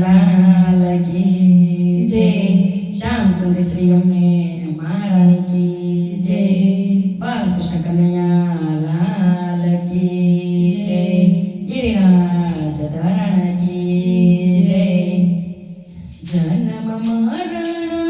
લાલકી જય શ્યામ સુંદર શ્રી અમને કી જય બાલકૃષ્ણ કનૈયા લાલકી જય ગિરિરાજ ધારણ કી જય જન્મ મરણ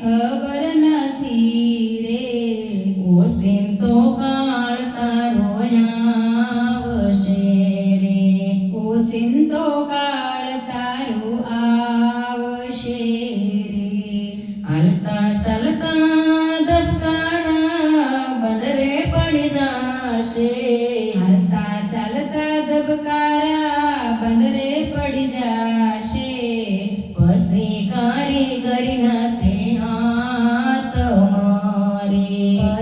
ખબર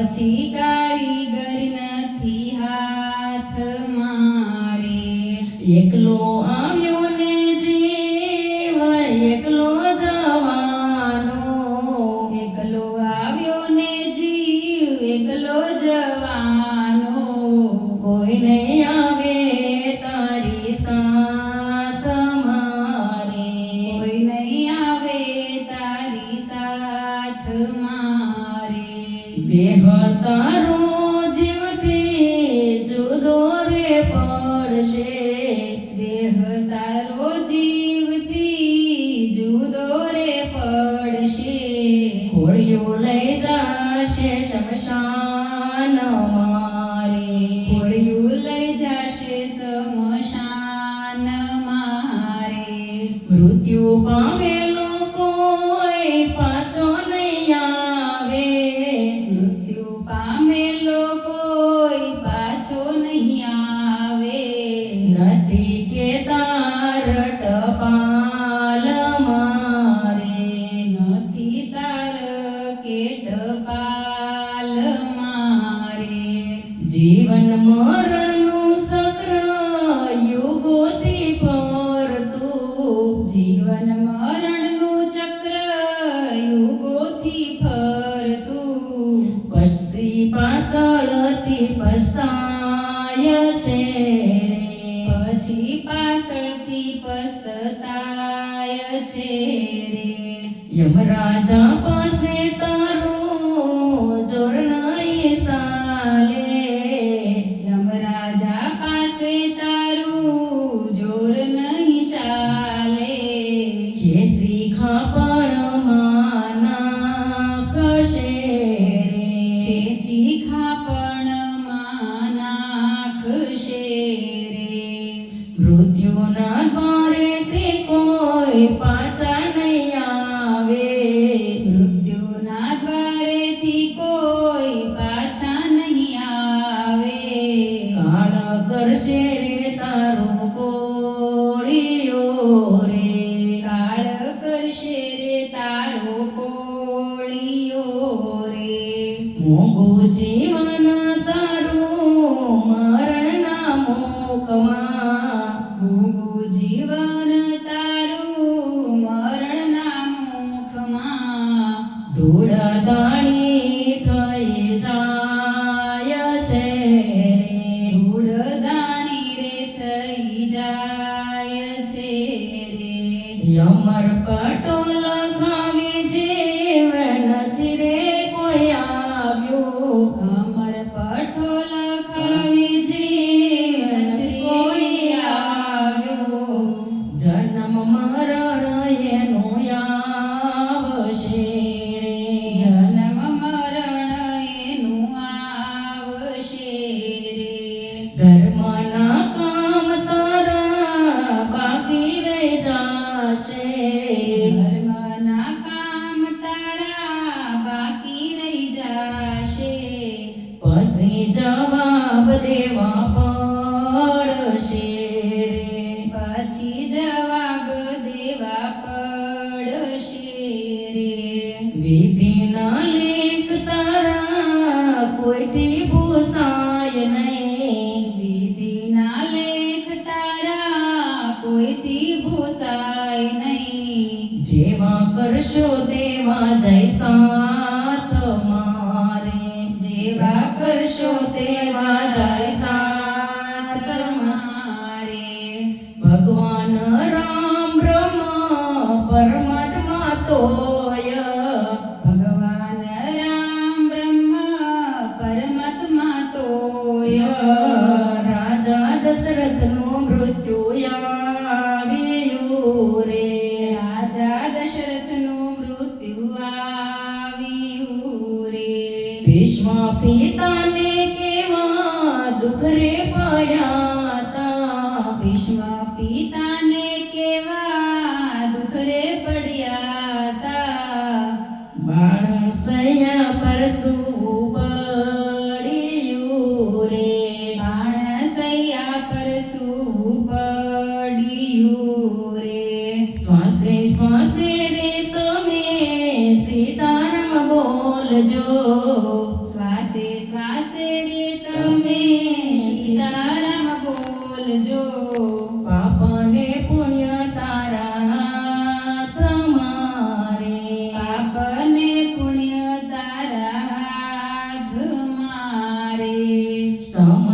પછી કારીગર નથી હાથ મારે. એકલો આવ્યો ને જીવ એકલો જવાનો. એકલો આવ્યો ને જીવ એકલો જવાનો. કોઈ નહીં समशान मारे मृत्यू पावे યમરાજા પાસે 我不寂寞 ભૂસાય નહીં. જેવા કરશો તેવા જૈસા તમારે જેવા કરશો તેવા જાય સાથ તમારે ભગવાન રામ બ્રહ્મા પરમાત્મા પિતાને કેવા દુઃખ રે પડ્યા? શ્વાસે શ્વાસે રે તમે સીતારામ બોલજો. પાપને પુણ્ય તારા તમારે. પાપને પુણ્ય તારા તમારે મારે.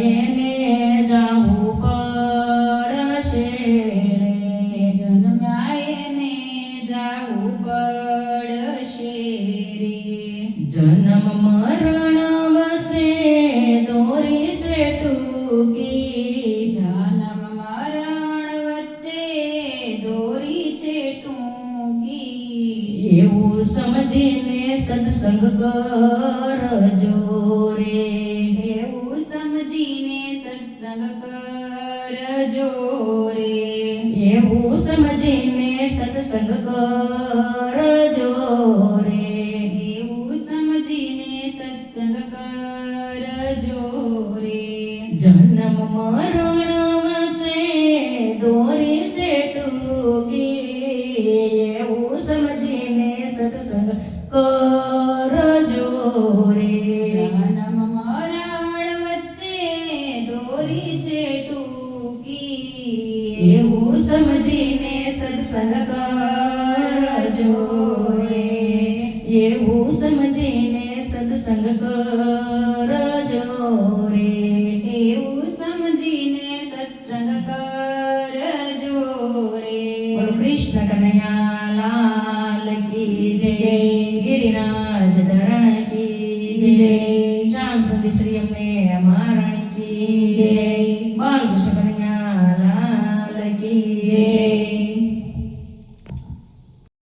જન્મ્યા એને જાવું પડશે રે. જન્મ્યા એને જાવું પડશે રે. જન્મ મરણ વચ્ચે દોરી છે ટૂંકી જન્મ મરણ વચ્ચે દોરી છે એવું સમજીને સત્સંગ કરજો સત્સંગ કરજો રે. એવું સમજીને સત્સંગ કરજો સમજીને સત્સંગ કરજો રે એવું સમજીને સત્સંગ કરજો રે એવું સમજીને સત્સંગ કરજો રે કૃષ્ણ કનૈયા